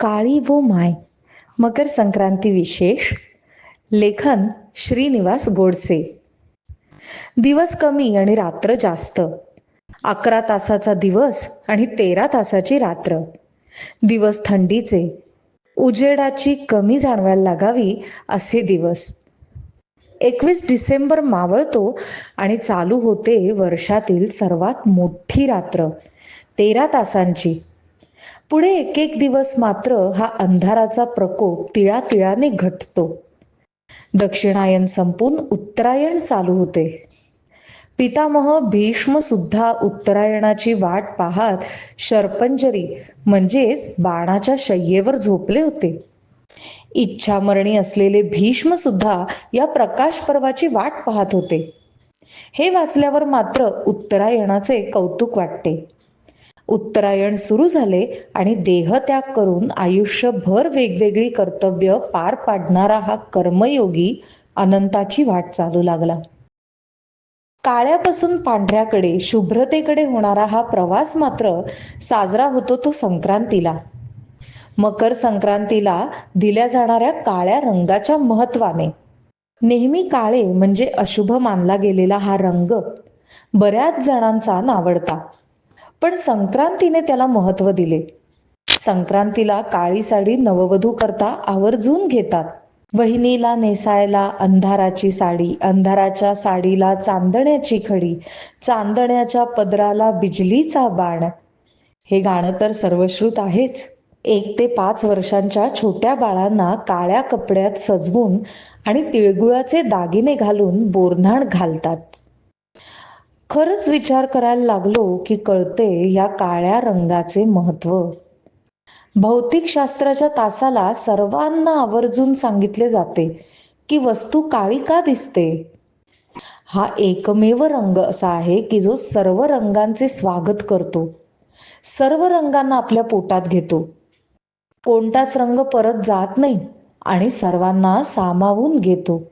काळी वो माय. मकर संक्रांती विशेष. लेखन श्रीनिवास गोडसे. दिवस कमी आणि रात्र जास्त. अकरा तासाचा दिवस आणि तेरा तासाची रात्र. दिवस थंडीचे. उजेडाची कमी जाणवायला लागावी असे दिवस. एकवीस डिसेंबर मावळतो आणि चालू होते वर्षातील सर्वात मोठी रात्र. तेरा तासांची. पुढे एक एक दिवस मात्र हा अंधाराचा प्रकोप तिळातिळाने घटतो. दक्षिणायन संपून उत्तरायण चालू होते. पितामह भीष्म सुद्धा उत्तरायणाची वाट पाहत शर्पंजरी म्हणजेच बाणाच्या शय्येवर झोपले होते. इच्छामरणी असलेले भीष्म सुद्धा या प्रकाश पर्वाची वाट पाहत होते. हे वाचल्यावर मात्र उत्तरायणाचे कौतुक वाटते. उत्तरायण सुरू झाले आणि देहत्याग करून आयुष्यभर वेगवेगळी कर्तव्य पार पाडणारा हा कर्मयोगी अनंताची वाट चालू लागला. काळ्यापासून पांढऱ्याकडे शुभ्रतेकडे होणारा हा प्रवास मात्र साजरा होतो तो संक्रांतीला. मकर संक्रांतीला दिल्या जाणाऱ्या काळ्या रंगाच्या महत्वाने. नेहमी काळे म्हणजे अशुभ मानला गेलेला हा रंग बऱ्याच जणांचा नावडता. पण संक्रांतीने त्याला महत्त्व दिले. संक्रांतीला काळी साडी नववधू करता आवर्जून घेतात. वहिनीला नेसायला अंधाराची साडी अंधाराच्या साडीला चांदण्याची खडी चांदण्याच्या पदराला बिजलीचा बाण. हे गाणं तर सर्वश्रुत आहेच. एक ते पाच वर्षांच्या छोट्या बाळांना काळ्या कपड्यात सजवून आणि तिळगुळाचे दागिने घालून बोरधाण घालतात. खरंच विचार करायला लागलो की कळते या काळ्या रंगाचे महत्त्व. भौतिकशास्त्राच्या तासाला सर्वांना आवर्जून सांगितले जाते की वस्तू काळी का दिसते? हा एकमेव रंग असा आहे की जो सर्व रंगांचे स्वागत करतो. सर्व रंगांना आपल्या पोटात घेतो. कोणताच रंग परत जात नाही आणि सर्वांना सामावून घेतो.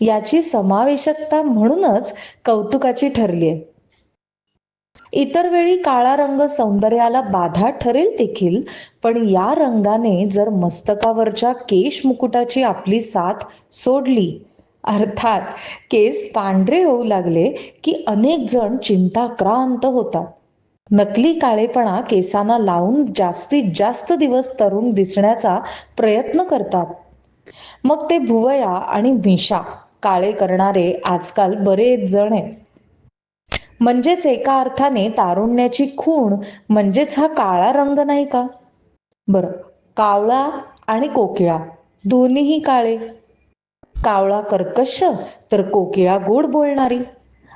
याची समावेशकता म्हणूनच कौतुकाची ठरली आहे. इतर वेळी काळा रंग सौंदर्याला बाधा ठरेल देखील पण या रंगाने जर मस्तकावरच्या केश मुकुटाची आपली साथ सोडली अर्थात केस पांढरे होऊ लागले की अनेक जण चिंताक्रांत होतात. नकली काळेपणा केसांना लावून जास्तीत जास्त दिवस तरुण दिसण्याचा प्रयत्न करतात. मग ते भुवया आणि मिशा काळे करणारे आजकाल बरेच जण आहेत. म्हणजेच एका अर्थाने तारुण्याची खूण म्हणजेच हा काळा रंग नाही का? बरं कावळा आणि कोकिळा दोन्हीही काळे. कावळा कर्कश तर कोकिळा गोड बोलणारी.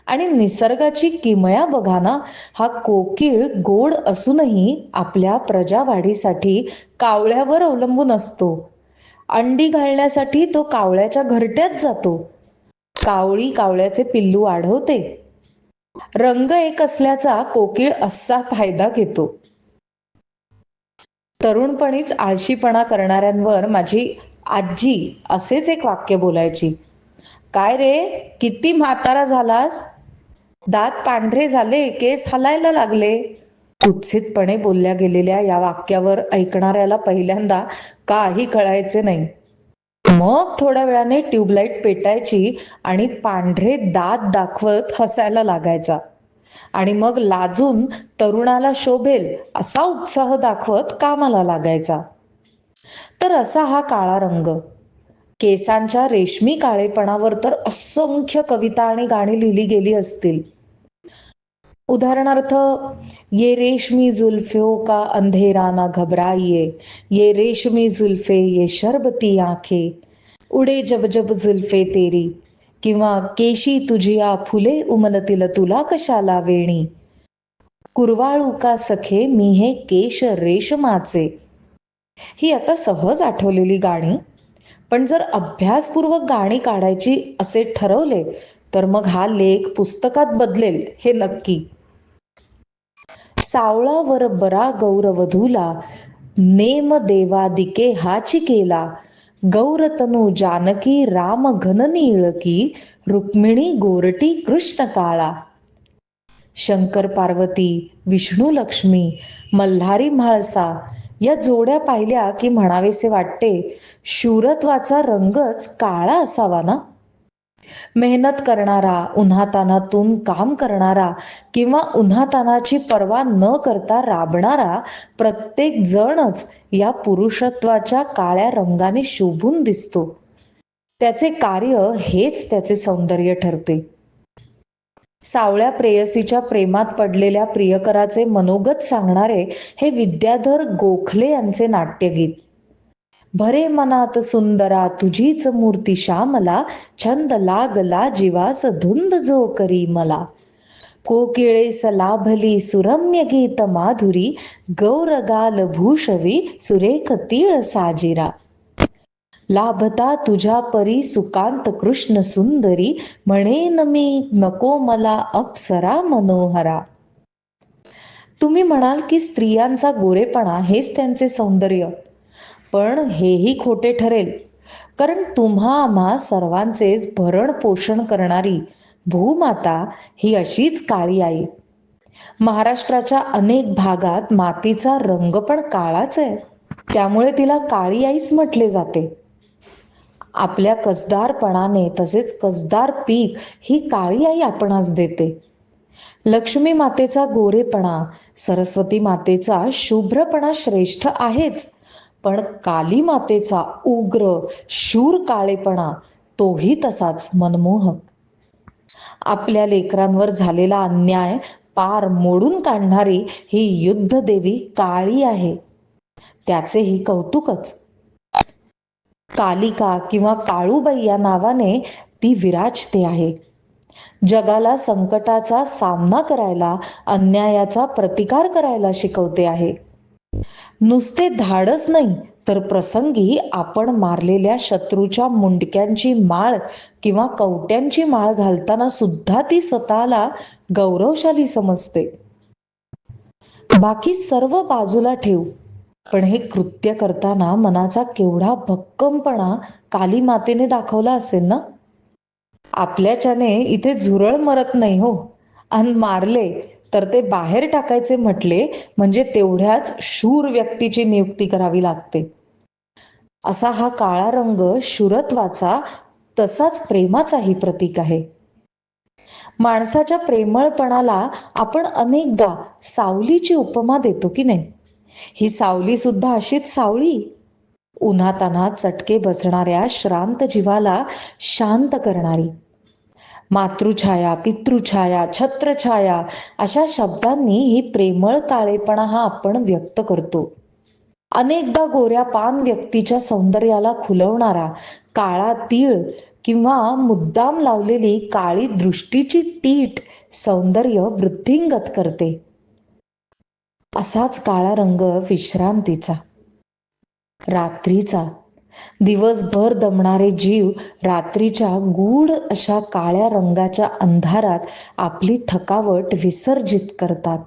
आणि निसर्गाची किमया बघा ना हा कोकिळ गोड असूनही आपल्या प्रजावाढीसाठी कावळ्यावर अवलंबून असतो. अंडी घालण्यासाठी तो कावळ्याच्या घरट्यात जातो. कावळी कावळ्याचे पिल्लू वाढवते रंग एक असल्याचा कोकिळ असा फायदा घेतो. तरुणपणीच आळशीपणा करणाऱ्यांवर माझी आजी असेच एक वाक्य बोलायची. काय रे किती म्हातारा झालास? दात पांढरे झाले केस हलायला लागले. कुत्सितपणे बोलल्या गेलेल्या या वाक्यावर ऐकणाऱ्याला पहिल्यांदा काही कळायचे नाही. मग थोड्या वेळाने ट्यूबलाईट पेटायची आणि पांढरे दात दाखवत हसायला लागायचा. आणि मग लाजून तरुणाला शोभेल असा उत्साह दाखवत कामाला लागायचा. तर असा हा काळा रंग. केसांच्या रेशमी काळेपणावर तर असंख्य कविता आणि गाणी लिहिली गेली असतील. उदाहरणार्थ ये रेशमी जुल्फियों का अंधेरा ना घबराइए ये रेशमी जुल्फे ये शरबती आंखें उडे जब जब जुल्फे तेरी किंवा केशी तुझिया फुले उमलतील तुला कशाला वेणी कुरवाळू का सखे मी हे केश रेशमाचे. ही आता सहज आठवलेली गाणी. पण जर अभ्यासपूर्वक गाणी काढायची असे ठरवले तर मग हा लेख पुस्तकात बदलेल हे नक्की. सावळावर बरा गौरवधूला नेम देवादिके हाची केला. गौरतनू जानकी राम घननीळकी रुक्मिणी गोरटी कृष्ण काळा. शंकर पार्वती विष्णू लक्ष्मी मल्हारी म्हाळसा या जोड्या पाहिल्या की म्हणावेसे वाटते शूरत्वाचा रंगच काळा असावा ना? मेहनत करणारा उन्हातानातून काम करणारा किंवा उन्हातानाची पर्वा न करता राबणारा प्रत्येक जणच या पुरुषत्वाच्या काळ्या रंगाने शोभून दिसतो. त्याचे कार्य हेच त्याचे सौंदर्य ठरते. सावळ्या प्रेयसीच्या प्रेमात पडलेल्या प्रियकराचे मनोगत सांगणारे हे विद्याधर गोखले यांचे नाट्यगीत. भरे मनात सुंदरा तुझीच मूर्ती श्यामला छंद लागला जीवास धुंद जो करी मला. कोकिळेस लाभली सुरम्य गीत माधुरी गौरगाल भूषवी सुरेख तीळ साजिरा. लाभता तुझ्या परी सुकांत कृष्ण सुंदरी म्हणेन मी नको मला अप्सरा मनोहरा. तुम्ही म्हणाल की स्त्रियांचा गोरेपणा हेच त्यांचे सौंदर्य. पण हेही खोटे ठरेल. कारण तुम्हा आम्हा सर्वांचेच भरण पोषण करणारी भूमाता ही अशीच काळी आई. महाराष्ट्राच्या अनेक भागात मातीचा रंग पण काळाच आहे. त्यामुळे तिला काळी आईच म्हटले जाते. आपल्या कसदारपणाने तसेच कसदार पीक ही काळी आई आपणास देते. लक्ष्मी मातेचा गोरेपणा सरस्वती मातेचा शुभ्रपणा श्रेष्ठ आहेच. पण काली मातेचा उग्र शूर काळेपणा तोही तसाच मनमोहक. आपल्या लेकरांवर झालेला अन्याय पार मोडून काढणारी ही युद्ध देवी काळी आहे. त्याचेही कौतुकच. कालिका किंवा काळूबाई या नावाने ती विराजते आहे. जगाला संकटाचा सामना करायला अन्यायाचा प्रतिकार करायला शिकवते आहे. नुसते धाडच नाही तर प्रसंगी आपण मारलेल्या शत्रूच्या मुंडक्यांची माळ किंवा कवट्यांची माळ घालताना सुद्धा ती स्वतःला गौरवशाली समजते. बाकी सर्व बाजूला ठेवू. पण हे कृत्य करताना मनाचा केवढा भक्कमपणा काली मातेने दाखवला असेल ना? आपल्याच्याने इथे झुरळ मरत नाही हो. आणि मारले तर ते बाहेर टाकायचे म्हटले म्हणजे तेवढ्याच शूर व्यक्तीची नियुक्ती करावी लागते. असा हा काळा रंग शुरत्वाचा तसाच प्रेमाचाही प्रतीक आहे. माणसाच्या प्रेमळपणाला आपण अनेकदा सावलीची उपमा देतो की नाही? ही सावली सुद्धा अशीच सावळी? उन्हाताना चटके बसणाऱ्या श्रांत जीवाला शांत करणारी. मातृछाया पितृछाया छत्रछाया अशा शब्दांनी ही प्रेमळ काळेपणा हा आपण व्यक्त करतो. अनेकदा गोऱ्या पान व्यक्तीच्या सौंदर्याला खुलवणारा काळा तीळ किंवा मुद्दाम लावलेली काळी दृष्टीची टीट सौंदर्य वृद्धिंगत करते. असाच काळा रंग विश्रांतीचा. रात्रीचा दिवसभर दमणारे जीव रात्रीच्या गूढ अशा काळ्या रंगाच्या अंधारात आपली थकावट विसर्जित करतात.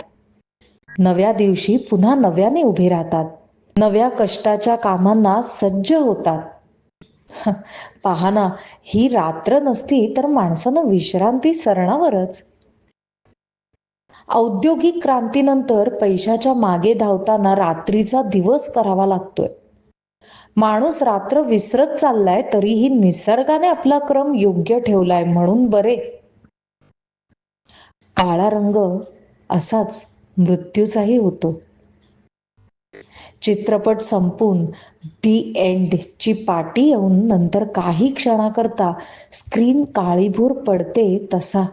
नव्या दिवशी पुन्हा नव्याने उभे राहतात. नव्या कष्टाच्या कामांना सज्ज होतात. पहा ही रात्र नसती तर माणसानं विश्रांती सरणावरच. औद्योगिक क्रांतीनंतर पैशाच्या मागे धावताना रात्रीचा दिवस करावा लागतोय. माणूस रात्र विसरत चाललाय तरीही निसर्गाने आपला क्रम योग्य ठेवलाय म्हणून बरे. काळा रंग असाच मृत्यूचाही होतो. चित्रपट संपून दी एंड ची पाटी येऊन नंतर काही क्षणाकरता स्क्रीन काळीभूर पडते तसा.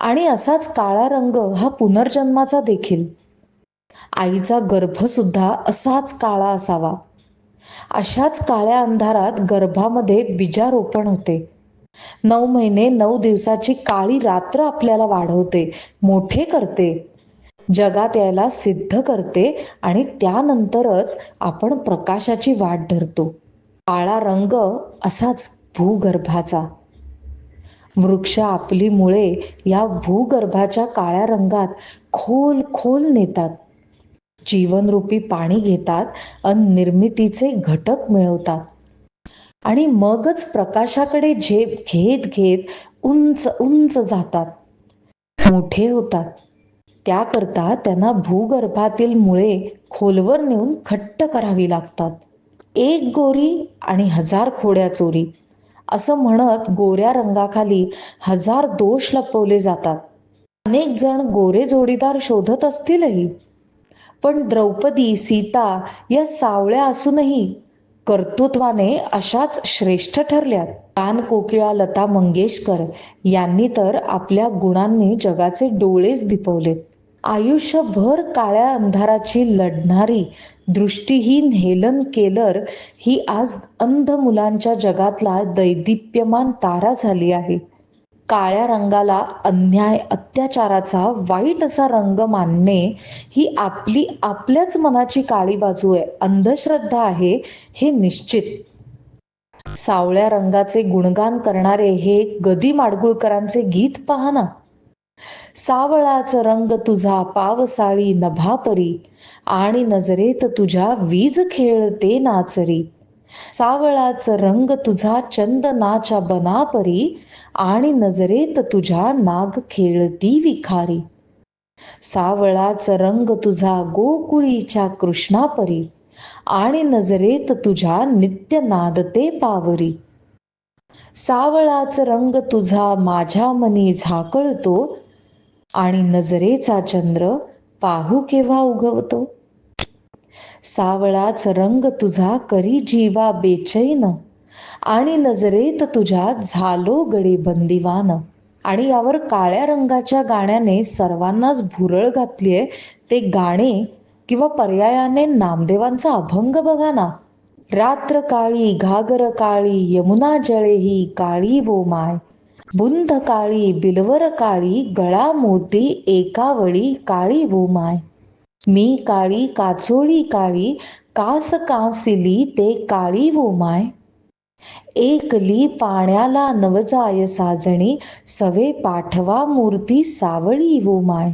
आणि असाच काळा रंग हा पुनर्जन्माचा देखील. आईचा गर्भ सुद्धा असाच काळा असावा. अशाच काळ्या अंधारात गर्भामध्ये बीजारोपण होते. नऊ महिने नऊ दिवसाची काळी रात्र आपल्याला वाढवते मोठे करते. जगात यायला सिद्ध करते आणि त्यानंतरच आपण प्रकाशाची वाट धरतो. काळा रंग असाच भूगर्भाचा. वृक्ष आपली मुळे या भूगर्भाच्या काळ्या रंगात खोल खोल नेतात. जीवनरूपी पाणी घेतात अन निर्मितीचे घटक मिळवतात. आणि मगच प्रकाशाकडे झेप घेत घेत उंच उंच जातात. मोठे होतात. त्याकरता त्यांना भूगर्भातील मुळे खोलवर नेऊन खट्ट करावी लागतात. एक गोरी आणि हजार खोड्या चोरी. असं म्हणत गोऱ्या रंगाखाली हजार दोष लपवले जातात. अनेक जण गोरे जोडीदार शोधत असतीलही. पण द्रौपदी सीता या सावळ्या असूनही कर्तृत्वाने अशाच श्रेष्ठ ठरल्यात. कान कोकिळा लता मंगेशकर यांनी तर आपल्या गुणांनी जगाचे डोळेच दिपवलेत. आयुष्यभर काळ्या अंधाराची लढणारी दृष्टीहीन हेलन केलर ही आज अंध मुलांच्या जगातला दैदिप्यमान तारा झाली आहे. काळ्या रंगाला अन्याय अत्याचाराचा वाईट असा रंग मानणे ही आपली आपल्याच मनाची काळी बाजू आहे. अंधश्रद्धा आहे हे निश्चित. सावळ्या रंगाचे गुणगान करणारे हे गदी माडगुळकरांचे गीत पहा ना. सावळाच रंग तुझा पावसाळी नभापरी आणि नजरेत तुझ्या वीज खेळते नाचरी. सावळाच रंग तुझा चंदनाच्या बनापरी आणि नजरेत तुझ्या नाग खेळती विखारी सावळाच रंग तुझा गोकुळीच्या कृष्णापरी आणि नजरेत तुझ्या नित्य नादते पावरी. सावळाच रंग तुझा माझ्या मनी झाकळतो आणि नजरेचा चंद्र पाहू केव्हा उगवतो? सावळाच रंग तुझा करी जीवा बेचैन. आणि नजरेत तुझ्या झालो गडे बंदिवान. आणि यावर काळ्या रंगाच्या गाण्याने सर्वांनाच भुरळ घातलीये ते गाणे किंवा पर्यायाने नामदेवांचा अभंग बघा ना. रात्र काळी घागर काळी यमुना जळे ही काळी वो माय. बुंद काळी बिलवर काळी गळा मोती एकावळी काळी वो माय. मी काळी काचोळी काळी कास कासिली ते काळी वोमाय एकली पाण्याला नवजाय साजणी सवे पाठवा मूर्ती सावळी वो माय.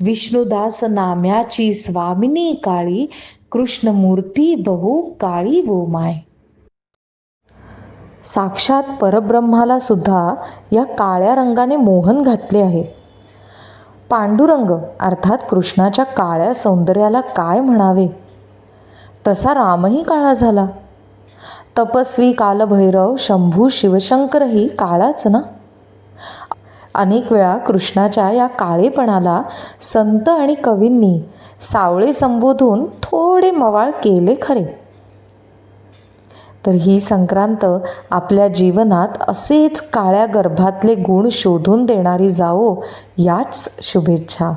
विष्णुदास नाम्याची स्वामिनी काळी कृष्णमूर्ती बहु काळी वोमाय साक्षात परब्रह्माला सुद्धा या काळ्या रंगाने मोहन घातले आहे. पांडुरंग अर्थात कृष्णाच्या काळ्या सौंदर्याला काय म्हणावे? तसा रामही काळा झाला. तपस्वी कालभैरव शंभू शिवशंकरही काळाच ना? अनेक वेळा कृष्णाच्या या काळेपणाला संत आणि कवींनी सावळे संबोधून थोडे मवाळ केले खरे. तर ही संक्रांत आपल्या जीवनात असेच काळ्या गर्भातले गुण शोधून देणारी जावो याच शुभेच्छा.